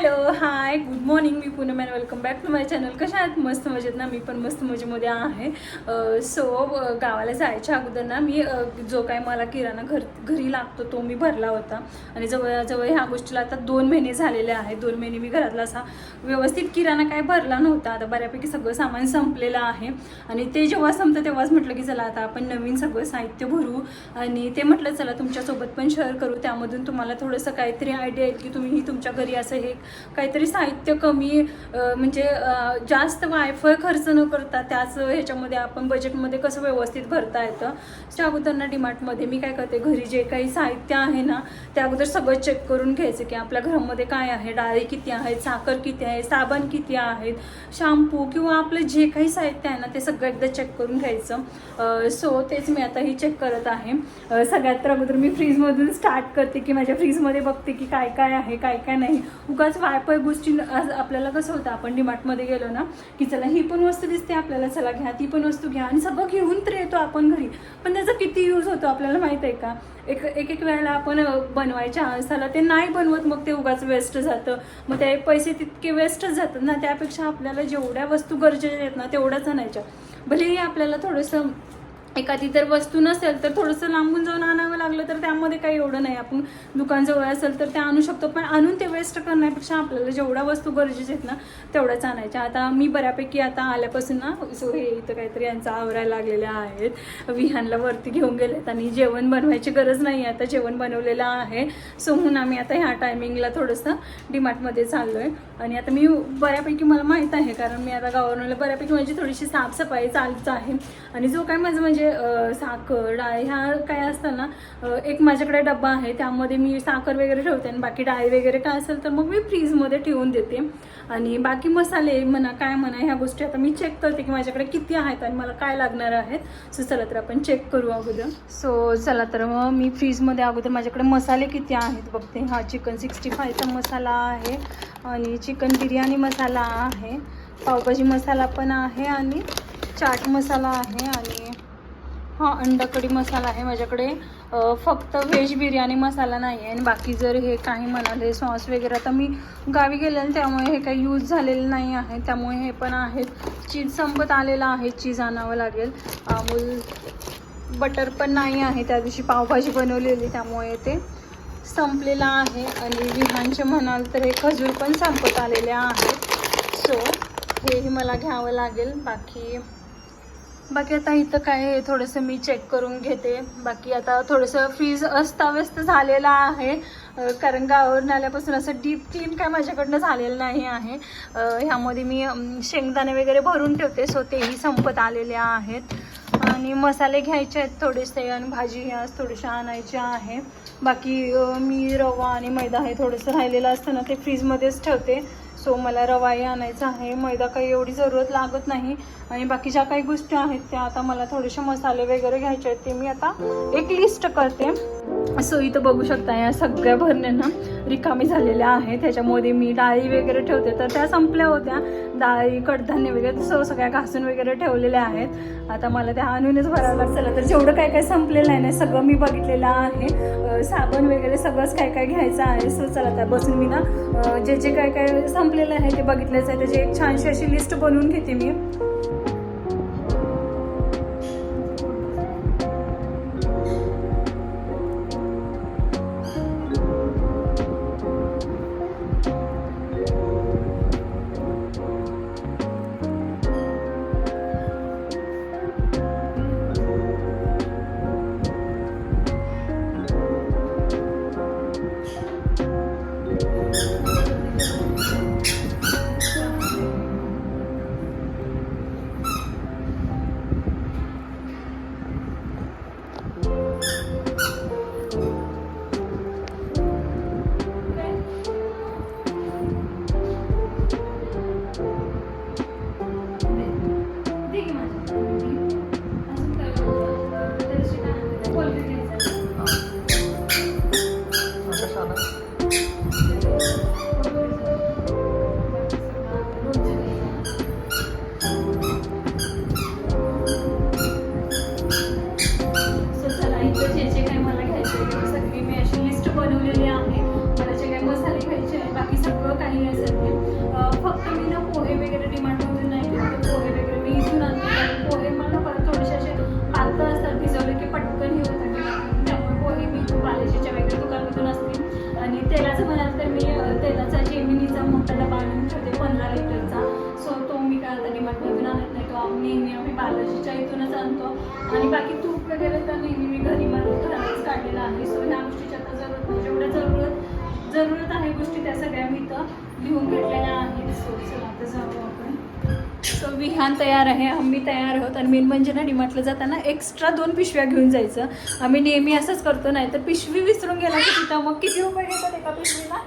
Hello hi good morning me Poonam and welcome back to my channel कशा आहात? मस्त मजेत ना? मी पण मस्त मजेमध्ये आहे. सो गावाला जायच्या अगोदर ना मी जो काय मला किराणा घर घरी लागतो तो मी भरला होता. आणि जवळजवळ ह्या गोष्टीला आता दोन महिने झालेले आहेत. दोन महिने मी घरातला असा व्यवस्थित किराणा काय भरला नव्हता. आता बऱ्यापैकी सगळं सामान संपलेलं आहे. आणि ते जेव्हा संपतं तेव्हाच म्हटलं की चला आता आपण नवीन सगळं साहित्य भरू. आणि ते म्हटलं चला तुमच्यासोबत पण शेअर करू. त्यामधून तुम्हाला थोडंसं काहीतरी आयडिया येईल की तुम्ही तुमच्या घरी असं हे काहीतरी साहित्य कमी म्हणजे जास्त वायफळ खर्च न करता त्याच ह्याच्यामध्ये आपण बजेटमध्ये कसं व्यवस्थित भरता येतं? त्या अगोदर ना डीमार्टमध्ये मी काय करते घरी जे काही साहित्य आहे ना त्या अगोदर सगळं चेक करून घ्यायचं की आपल्या घरामध्ये काय आहे? डाळी किती आहेत? साखर किती आहे? साबण किती आहेत? शॅम्पू किंवा आपलं जे काही साहित्य आहे ना ते सगळं एकदा चेक करून घ्यायचं. सो तेच मी आता ही चेक करत आहे. सगळ्यात तर अगोदर मी फ्रीजमधून स्टार्ट करते की माझ्या फ्रीजमध्ये बघते की काय काय आहे काय काय नाही. उगाच वायपय गोष्टी आज आपल्याला कसं होतं आपण डीमार्टमध्ये गेलो ना की चला ही पण वस्तू दिसते आपल्याला चला घ्या ती पण वस्तू घ्या आणि सगळं घेऊन तर येतो आपण घरी. पण त्याचा किती यूज होतो आपल्याला माहीत आहे का? एक एक एक वेळेला आपण बनवायच्या आळसाला ते नाही बनवत मग ते उगाच वेस्ट जातं. मग ते पैसे तितके वेस्टच जातात ना त्यापेक्षा आपल्याला जेवढ्या वस्तू गरजेच्या आहेत ना तेवढ्याच आणायच्या. भलेही आपल्याला थोडंसं एखादी तर वस्तू नसेल तर थोडंसं लांबून जाऊन आणावं लागलं तर त्यामध्ये काही एवढं नाही. आपण दुकान जवळ असेल तर ते आणू शकतो. पण आणून ते वेस्ट करण्यापेक्षा आपल्याला जेवढ्या वस्तू गरजेच्या आहेत ना तेवढ्याच आणायच्या आता मी बऱ्यापैकी आता आल्यापासून ना सो हे इथं काहीतरी यांचा आवरायला लागलेल्या आहेत. विहानला वरती घेऊन गेलेत आणि जेवण बनवायची गरज नाही आता जेवण बनवलेलं आहे. सो म्हणून आम्ही आता ह्या टायमिंगला थोडंसं डीमार्टमध्ये चाललो आहे आणि आता मी बऱ्यापैकी मला माहीत आहे कारण मी आता गावावरून बऱ्यापैकी माझी थोडीशी साफसफाई चालूच आहे. आणि जो काय माझं म्हणजे म्हणजे साखर डाळ ह्या काय असतं ना एक माझ्याकडे डब्बा आहे त्यामध्ये मी साखर वगैरे ठेवते आणि बाकी डाळी वगैरे काय असेल तर मग मी फ्रीजमध्ये ठेवून देते. आणि बाकी मसाले म्हणा काय म्हणा ह्या गोष्टी आता मी चेक करते की माझ्याकडे किती आहेत आणि मला काय लागणार आहेत. सो चला तर आपण चेक करू अगोदर. सो चला तर मग मी फ्रीजमध्ये अगोदर माझ्याकडे मसाले किती आहेत बघते. हा चिकन सिक्स्टी फायचा मसाला आहे आणि चिकन बिर्याणी मसाला आहे. पावभाजी मसाला पण आहे आणि चाट मसाला आहे आणि हा अंडकढी मसाला आहे माझ्याकडे. फक्त व्हेज बिर्याणी मसाला नाही आहे आणि बाकी जर हे काही म्हणाले सॉस वगैरे तर मी गावी गेलेलं त्यामुळे हे काही यूज झालेलं नाही आहे. त्यामुळे हे पण आहेत. चीज संपत आलेलं आहे चीज आणावं लागेल. अमूल बटर पण नाही आहे. त्या दिवशी पावभाजी बनवलेली त्यामुळे ते संपलेलं आहे. आणि विहानचे म्हणाल तर हे खजूर पण संपत आलेले आहेत. सो हेही मला घ्यावं लागेल. बाकी बाकी आता इथं काय थोडंसं मी चेक करून घेते. बाकी आता थोडंसं फ्रीज अस्ताव्यस्त झालेलं आहे. कारण गावावरून आल्यापासून असं डीप क्लीन काय माझ्याकडनं झालेलं नाही आहे. ह्यामध्ये मी शेंगदाणे वगैरे भरून ठेवते सो तेही संपत आलेले आहेत. आणि मसाले घ्यायचे आहेत थोडेसे आणि भाजी ह्या थोडेशा आणायच्या आहे. बाकी मी रवा आणि मैदा हे थोडंसं राहिलेलं असतं ना ते फ्रीजमध्येच ठेवते. सो मला रवाही आणायचा आहे. मैदा काही एवढी जरूरत लागत नाही. आणि बाकी ज्या काही गोष्टी आहेत त्या आता मला थोडेसे मसाले वगैरे घ्यायचे आहेत ते मी आता एक लिस्ट करते. सो इथं बघू शकता या सगळ्या भरण्यांना रिकामी झालेल्या आहेत. त्याच्यामध्ये मी डाळी वगैरे ठेवते. तर त्या संपल्या होत्या. डाळी कडधान्य वगैरे सगळं सगळ्या घासून वगैरे ठेवलेल्या आहेत. आता मला त्या आणूनच भरावं लागतं. चला तर जेवढं काय काय संपलेलं आहे ना सगळं मी बघितलेलं आहे. साबण वगैरे सगळंच काय काय घ्यायचं आहे. सो चला त्या बसून मी ना जे जे काय काय संपलेलं आहे ते बघितलंच आहे. त्याची एक छानशी अशी लिस्ट बनवून घेते मी. तयार आहे आम्ही तयार आहोत. आणि मेन म्हणजे ना डिमार्टला जाताना एक्स्ट्रा दोन पिशव्या घेऊन जायचं. आम्ही नेहमी असंच करतो नाही तर पिशवी विसरून गेला की तिथं मग किती रुपये घेतात एका पिशवीला?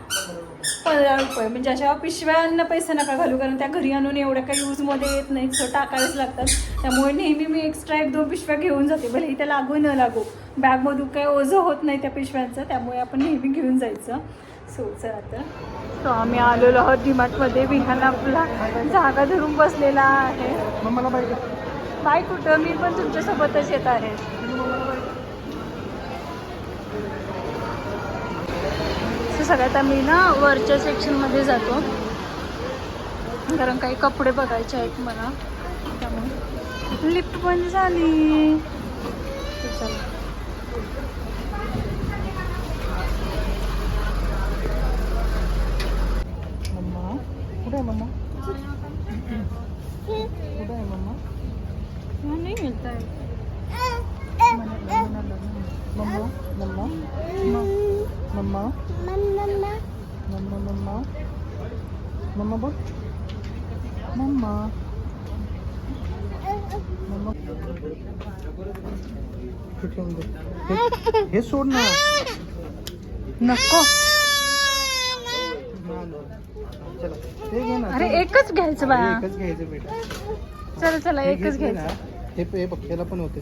पंधरा रुपये. म्हणजे अशा पिशव्यांना पैसे नका घालू कारण त्या घरी आणून एवढ्या काही यूजमध्ये येत नाही सो टाकायलाच लागतात. त्यामुळे नेहमी मी एक्स्ट्रा एक दोन पिशव्या घेऊन जाते. भले इथे लागू न लागू. बॅगमधून काही ओझं होत नाही त्या पिशव्यांचं त्यामुळे आपण नेहमी घेऊन जायचं. सो चला तर सो आम्ही आलेलो आहोत डीमार्टमध्ये. विहान आपला जागा धरून बसलेला आहे. मग मला पाहिजे बाय कुठं? मी पण तुमच्यासोबतच येत आहे. सो सगळ्यात आम्ही ना वरच्या सेक्शनमध्ये जातो. कारण काही कपडे बघायचे आहेत मला. त्यामुळे लिफ्ट बंद झाली. मम्मा कुठे आहे मम्मा हा, नाही मिळत आहे mamma mamma mamma mamma mamma मम्मा बोल मम्मा मम्मा हे ठेवून दे. हे- हे सोड ना नको चला ते घे ना अरे चल. एकच घ्यायचं बाया एकच घ्यायचं बेटा चला चला हे एकच घेतलं ना, घ्यायचं. हे हे बघ पण होते.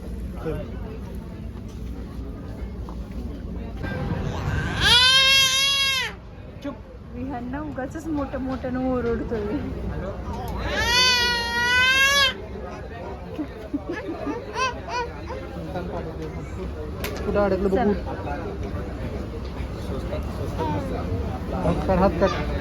चुप. विहान ना उगाच मोठं मोठ्यानं ओरडतोय. कुठं अडकलं बघू? हात काढ हात काढ.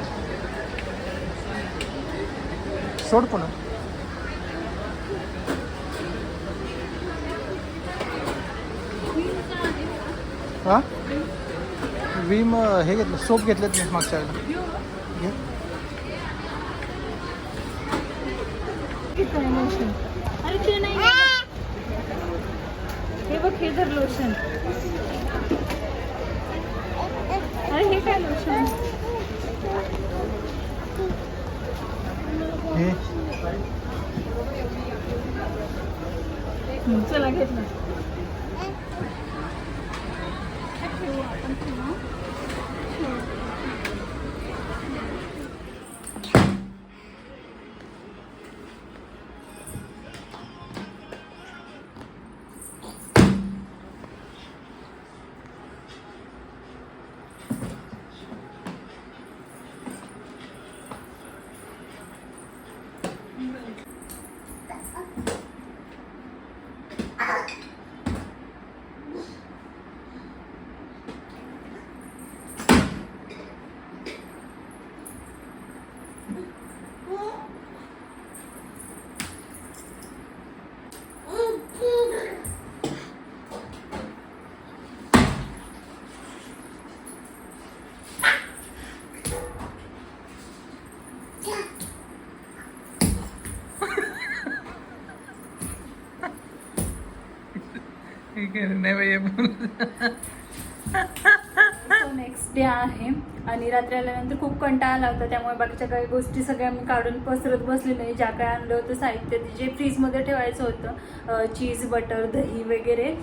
सोड पुन्हा. हा? विम हे घेतलं सोप घेतलेत मी मागच्या वेळेला. अरे ते नाही. हे बघ हे धर लोशन अरे हे काय लोशन हे हं, चला घेतलं नाही नेक्स्ट डे आहे. आणि रात्री आल्यानंतर खूप कंटाळा आला होता त्यामुळे बाकीच्या काही गोष्टी सगळ्या मी काढून पसरत बसले नाही ज्या काय आणलं होतं साहित्य ते जे फ्रीजमध्ये ठेवायचं होतं चीज बटर दही वगैरे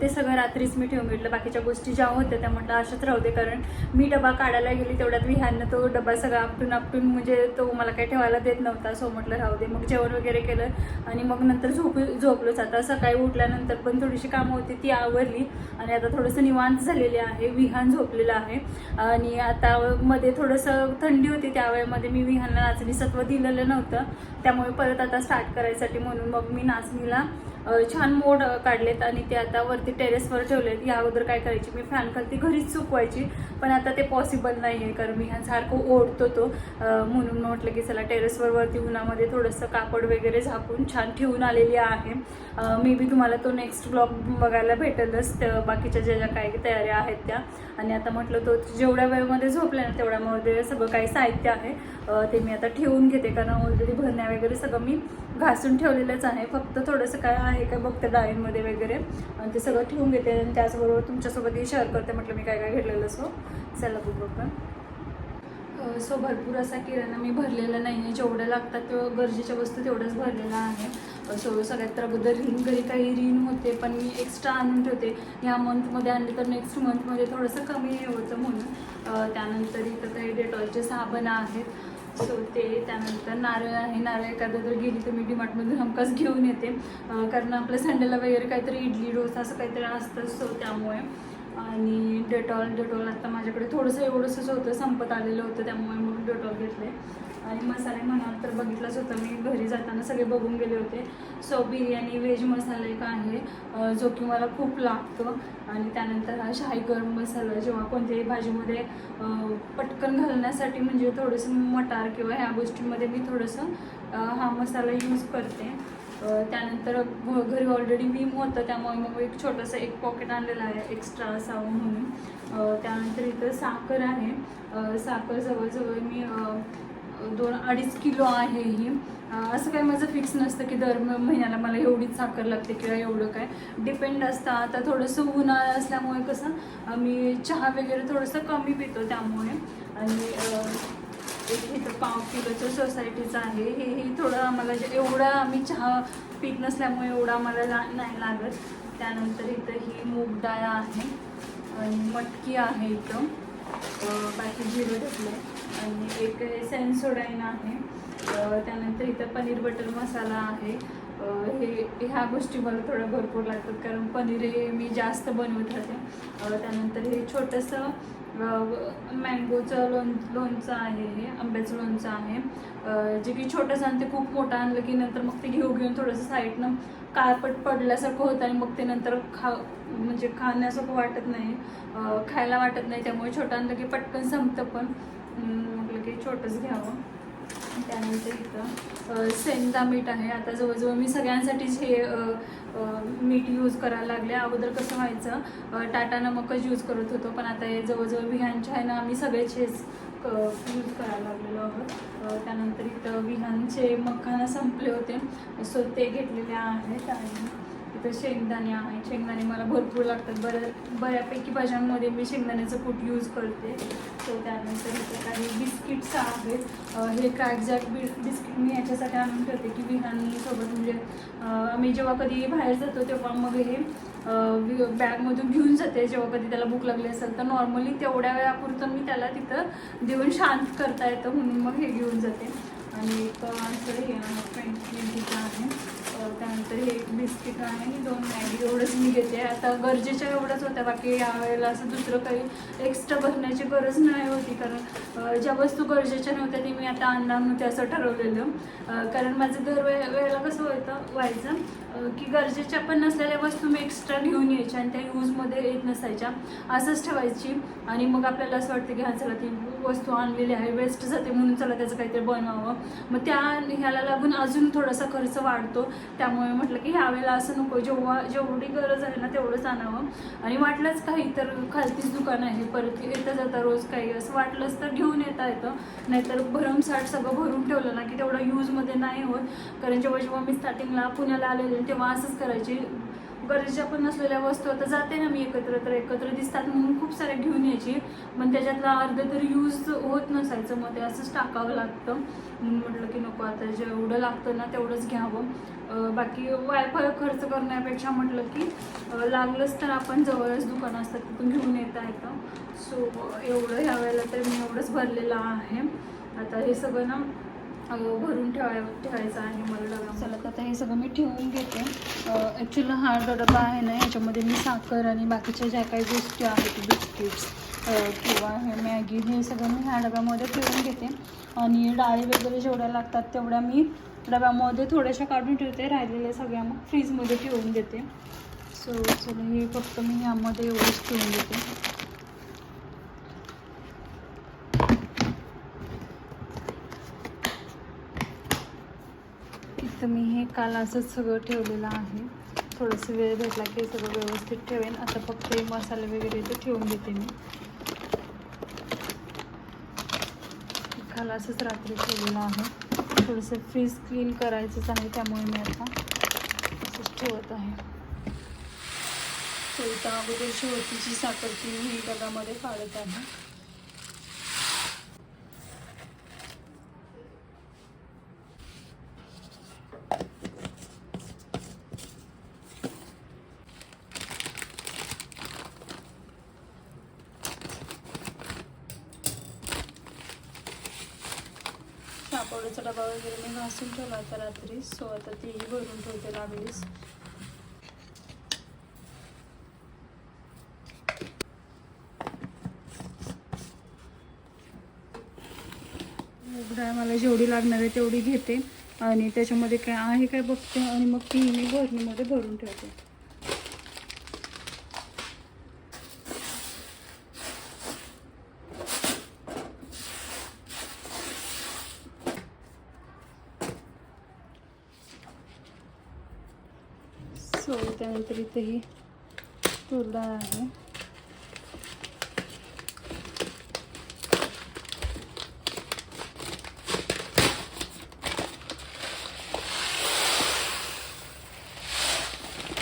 ते सगळं रात्रीच मी ठेवून घेतलं. बाकीच्या गोष्टी ज्या होत्या त्या म्हटलं अशाच राहू दे कारण मी डबा काढायला गेली तेवढ्यात विहाननं तो डबा सगळा आपटून आपटून म्हणजे तो मला काही ठेवायला देत नव्हता. सो म्हटलं राहू दे. मग जेवण वगैरे केलं आणि मग नंतर झोप झोपलोच. आता सकाळी उठल्यानंतर पण थोडीशी कामं होती ती आवरली आणि आता थोडंसं निवांत झालेली आहे. विहान झोपलेलं आहे. आणि आता त्यामध्ये थोडंसं थंडी होती त्यावेळेमध्ये मी विहानला नाचणी सत्व दिलेलं नव्हतं. त्यामुळे परत आता स्टार्ट करायसाठी म्हणून मग मी नाचणीला छान मोड काढलेत आणि ते आता वरती टेरेसवर ठेवलेत. या अगोदर काय करायची मी फॅन खालती घरीच सुकवायची पण आता ते पॉसिबल नाही आहे कारण मी ह्या सारखं ओढतो तो. म्हणून म्हटलं की चला टेरेसवर वरती उन्हामध्ये थोडंसं कापड वगैरे झाकून छान ठेवून आलेली आहे. मे बी तुम्हाला तो नेक्स्ट ब्लॉग बघायला भेटेलच. बाकीच्या ज्या ज्या काही तयाऱ्या आहेत त्या. आणि आता म्हटलं तो जेवढ्या वेळेमध्ये झोपल्या ना तेवढ्यामध्ये सगळं काही साहित्य आहे. ते मी आता ठेवून घेते कारण ऑलरेडी भरण्या वगैरे सगळं मी घासून ठेवलेलंच आहे. फक्त थोडंसं काय आहे का बघते डाळींमध्ये वगैरे. आणि ते सगळं ठेवून घेते आणि त्याचबरोबर तुमच्यासोबतही शेअर करते म्हटलं मी काय काय घेतलेलं सो चला बघू आपण. सो भरपूर असा किराणा मी भरलेला नाही आहे जेवढं लागतात तेव्हा गरजेच्या वस्तू तेवढंच भरलेला आहे. सो सगळ्यात तर अगोदर रिन घरी काही रिन होते पण मी एक्स्ट्रा आणून ठेवते. ह्या मंथमध्ये आणले तर नेक्स्ट मंथमध्ये थोडंसं कमी होतं म्हणून. त्यानंतर इथं काही डेटॉलचे साबण आहेत. सो ते त्यानंतर नारळ आहे. नारळ एखादं जर गेली तर मी डिमार्टमधून हमखास घेऊन येते. कारण आपल्या संडेला वगैरे काहीतरी इडली डोसा असं काहीतरी असतं. सो त्यामुळे. आणि डेटॉल डेटॉल आता माझ्याकडे थोडंसं एवढंसंच होतं. संपत आलेलं होतं. त्यामुळे मग डेटॉल घेतले आणि मसाले म्हणाल तर बघितलंच होतं. मी घरी जाताना सगळे बघून गेले होते. सो बिर्याणी व्हेज मसाला एक आहे जो की मला खूप लागतो. आणि त्यानंतर हा शाही गरम मसाला जेव्हा कोणत्याही भाजीमध्ये पटकन घालण्यासाठी म्हणजे थोडंसं मटार किंवा ह्या गोष्टींमध्ये मी थोडंसं हा मसाला यूज करते. त्यानंतर घरी ऑलरेडी विम होतं त्यामुळे मग एक छोटंसं एक पॉकेट आणलेलं आहे एक्स्ट्रा असावं म्हणून. त्यानंतर इथं साखर आहे. साखर जवळजवळ मी दोन अडीच किलो आहे ही. असं काही माझं फिक्स नसतं की दर महिन्याला मला एवढीच साखर लागते किंवा एवढं काय. डिपेंड असतं. आता थोडंसं उन्हाळा असल्यामुळे कसं मी चहा वगैरे थोडंसं कमी पितो त्यामुळे. आणि एक इथं पाव किलोचं सोसायटीचं आहे. हे हे थोडं आम्हाला जे एवढं आम्ही चहा पीत नसल्यामुळे एवढं आम्हाला ला नाही लागत. त्यानंतर इथं ही मूग डाळ आहे. आणि मटकी आहे इथं. बाकी जिरं घेतलं आणि एक हे सेन्सोडाईन आहे त्यानंतर इथं पनीर बटर मसाला आहे. हे ह्या गोष्टी मला थोड्या भरपूर लागतात कारण पनीर हे मी जास्त बनवत राहते. त्यानंतर हे छोटंसं मँगोचं लोण लोणचं आहे हे आंब्याचं लोणचं आहे. जे की छोटंसं आणि ते खूप मोठं आणलं की नंतर मग ते घेऊ घेऊन थोडंसं साईडनं कारपट पडल्यासारखं होतं आणि मग ते नंतर खा म्हणजे खाण्यासारखं वाटत नाही. खायला वाटत नाही त्यामुळे छोटं आणलं की पटकन संपतं पण. म्हटलं की छोटंच घ्यावं. त्यानंतर इथं सेंदा मीठ आहे. आता जवळजवळ मी सगळ्यांसाठीच हे मीठ यूज करायला लागले. अगोदर कसं व्हायचं टाटा नमकच यूज करत होतो. पण आता हे जवळजवळ विहानच्या आहे ना आम्ही सगळेच हेच यूज करायला लागलेलो आहोत. त्यानंतर इथं विहानचे मखाना संपले होते. सो ते घेतलेले आहेत आणि तिथं शेंगदाणे आहे. शेंगदाणे मला भरपूर लागतात. बऱ्या बऱ्यापैकी भाज्यांमध्ये मी शेंगदाण्याचं कूट यूज करते. सो त्यानंतर इथे काही बिस्किट्स आहेत. हे काय एक्झॅक्ट बि बिस्किट मी याच्यासाठी आणून ठेवते की विहानसोबत म्हणजे आम्ही जेव्हा कधी बाहेर जातो तेव्हा मग हे बॅगमधून घेऊन जाते. जेव्हा कधी त्याला भूक लागली असेल तर नॉर्मली तेवढ्या वेळापुरतं मी त्याला तिथं देऊन शांत करता येतं म्हणून मग हे घेऊन जाते. आणि एक असं हे फ्रेंडचं आहे. त्यानंतर हे एक बिस्किट आहे. आणि दोन मॅगी एवढंच मी घेते. आता गरजेच्या एवढंच होत्या. बाकी यावेळेला असं दुसरं काही एक्स्ट्रा भरण्याची गरज नाही होती. कारण ज्या वस्तू गरजेच्या नव्हत्या ते मी आता आणणार नव्हते असं ठरवलेलं. कारण माझं दर वे वेळेला कसं होतं व्हायचं की गरजेच्या पण नसलेल्या वस्तू मी एक्स्ट्रा घेऊन यायच्या आणि त्या यूजमध्ये येत नसायच्या. असंच ठेवायची. आणि मग आपल्याला असं वाटतं की हा चला ती वस्तू आणलेली आहे वेस्ट जाते म्हणून चला त्याचं काहीतरी बनवावं. मग त्या ह्याला लागून अजून थोडासा खर्च वाढतो. त्यामुळे म्हटलं की ह्या वेळेला असं नको जेव्हा जेवढी गरज आहे ना तेवढंच आणावं. आणि वाटलंच काही तर खालतीच दुकान आहे परत येता जाता रोज काही असं वाटलंच तर घेऊन येता येतं. नाहीतर भरमसाठ सगळं भरून ठेवलं ना की तेवढं यूजमध्ये नाही होत. कारण जेव्हा जेव्हा मी स्टार्टिंगला पुण्याला आलेले तेव्हा असंच करायची. गरजेच्या पण नसलेल्या वस्तू आता जाते ना मी एकत्र तर एकत्र दिसतात म्हणून खूप साऱ्या घेऊन यायची. पण त्याच्यातला अर्ध तर यूज होत नसायचं मग ते असंच टाकावं लागतं. म्हणून म्हटलं की नको आता जेवढं लागतं ना तेवढंच घ्यावं. बाकी वायफाय खर्च करण्यापेक्षा म्हटलं की लागलंच तर आपण जवळच दुकान असतात तिथून घेऊन येता येतं. सो एवढं ह्या वेळेला तर मी एवढंच भरलेलं आहे. आता हे सगळं ना भरून ठेवाय ठेवायचं आहे मला डबा चला तर आता हे सगळं मी ठेवून घेते. ॲक्च्युली हा जो डबा आहे ना ह्याच्यामध्ये मी साखर आणि बाकीच्या ज्या काही गोष्टी आहेत बिस्किट्स किंवा हे मॅगी हे सगळं मी ह्या डब्यामध्ये ठेवून घेते. आणि डाळी वगैरे जेवढ्या लागतात तेवढ्या मी डब्यामध्ये थोड्याशा काढून ठेवते. राहिलेल्या सगळ्या मग फ्रीजमध्ये ठेवून देते सो चला हे फक्त मी यामध्ये एवढंच ठेवून देते इथं मी हे काल असंच सगळं ठेवलेलं आहे. थोडंसं वेळ भेटला की सगळं व्यवस्थित ठेवेन. आता फक्त हे मसाले वगैरे इथं ठेवून घेते मी. काल असंच रात्री ठेवलेलं आहे. थोडंसं फ्रीज क्लीन करायचंच आहे त्यामुळे मी आता असंच ठेवत आहे. तर अगोदर शेवटीची साखर ती मी डगामध्ये काढत आहे सापवड्याचा डबा वगैरे मी घासून ठेवला होता रात्री. सो आता तीही भरून ठेवते लागलीच उघडा मला जेवढी लागणार आहे तेवढी घेते. आणि त्याच्यामध्ये काय आहे काय बघते. आणि मग ती मी भरणीमध्ये भरून ठेवते. सो त्यानंतर इथे ही तुरडाळ आहे.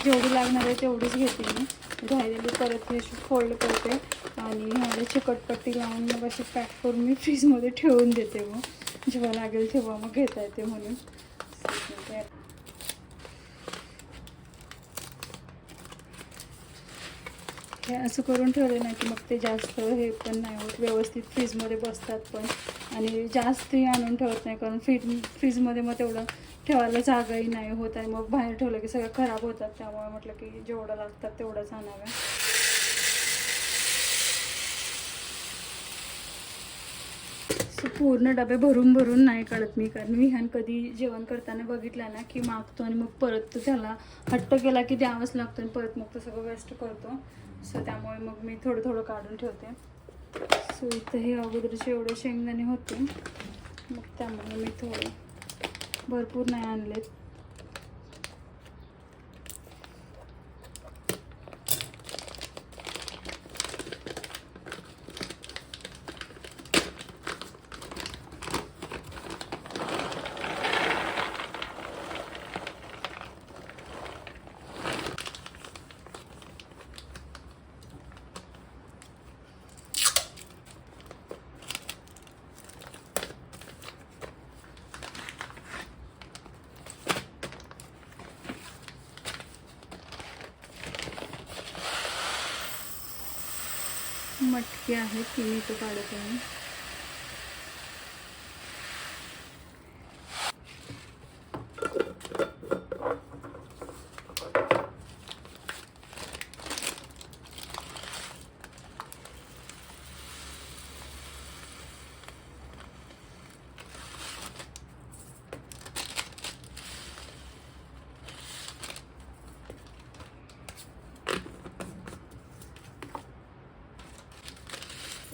जेवढी लागणार आहे तेवढीच घेते मी. राहिलेली परत ही अशी फोल्ड करते आणि ह्याला चिकटपट्टी लावून मग अशी पॅक करून मी फ्रीजमध्ये ठेवून देते मग. जेव्हा लागेल तेव्हा मग घेता येते म्हणून. हे असं करून ठेवलं नाही की मग ते जास्त हे पण नाही होत. व्यवस्थित फ्रीजमध्ये बसतात पण. आणि जास्तही आणून ठेवत नाही कारण फ्रीज फ्रीजमध्ये मग तेवढं ठेवायला जागाही नाही होत आणि मग बाहेर ठेवलं की सगळं खराब होतात. त्यामुळे म्हटलं की जेवढं लागतात तेवढंच आणाव्या पूर्ण डबे भरून भरून नाही काढत मी. कारण विहान कधी जेवण करताना बघितलं ना की मागतो आणि मग परत त्याला हट्ट केला की द्यावंच लागतो आणि परत मग तो सगळं वेस्ट करतो. सो त्यामुळे मग मी थोडं थोडं काढून ठेवते. सो इथं हे अगोदरचे एवढे शेंगदाणे होते. मग त्यामुळे मी थोडे भरपूर नाही आणलेत. इतकी आहेत की मी इथं काढत आहे.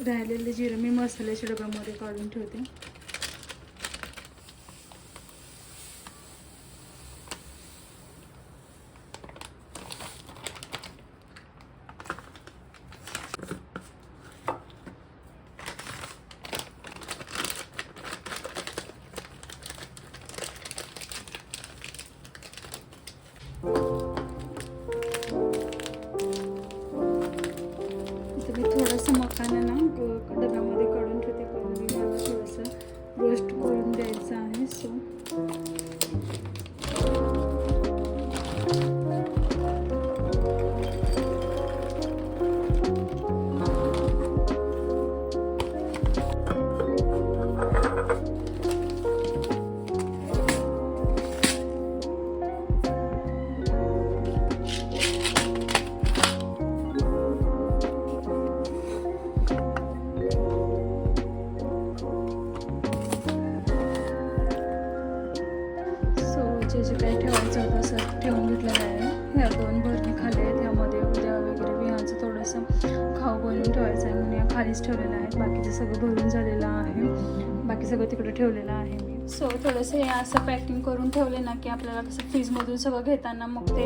राहिलेले जिरं मी मसाल्याच्या डब्यामध्ये काढून ठेवते. ठेवले ना की आपल्याला कसं फ्रीजमधून सगळं घेताना मग ते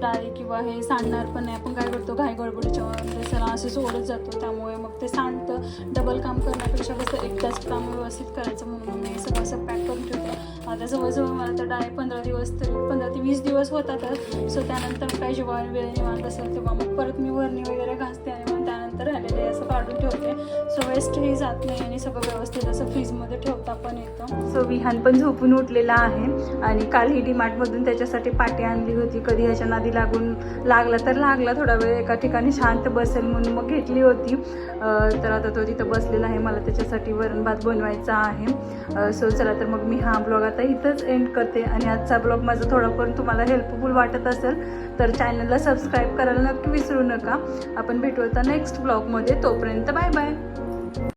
डाळी किंवा हे सांडणार पण नाही. आपण काय करतो घाई गडबडीच्या म्हणजे सला असं सोडत जातो. त्यामुळे मग ते सांडतं डबल काम करण्यापेक्षा कसं एकदाच काम व्यवस्थित करायचं म्हणून मी सगळं असं पॅक करून ठेवतो. आता जवळजवळ मला तर डाळी पंधरा दिवस तरी पंधरा ते वीस दिवस होतातच. सो त्यानंतर काय जेव्हा वेळ निवांत असेल तेव्हा मग परत मी वरणी वगैरे घासते तर राहिलेले असं काढून ठेवते. सो वेस्टही जात नाही आणि सगळं व्यवस्थित असं फ्रीजमध्ये ठेवता पण येतं. सो विहान पण झोपून उठलेला आहे आणि काल ही डीमार्टमधून त्याच्यासाठी पाटी आणली होती. कधी ह्याच्या नादी लागून लागला तर लागला थोडा वेळ. एका ठिकाणी शांत बसेल म्हणून मग घेतली होती. तर आता तो तिथं बसलेला आहे. मला त्याच्यासाठी वरण भात बनवायचा आहे. सो चला तर मग मी हा ब्लॉग आता इथंच एंड करते आणि आजचा ब्लॉग माझा थोडाफार तुम्हाला हेल्पफुल वाटत असेल तर चॅनलला सबस्क्राईब करायला नक्की विसरू नका. आपण भेटू आता नेक्स्ट ब्लॉगमध्ये तोपर्यंत बाय बाय.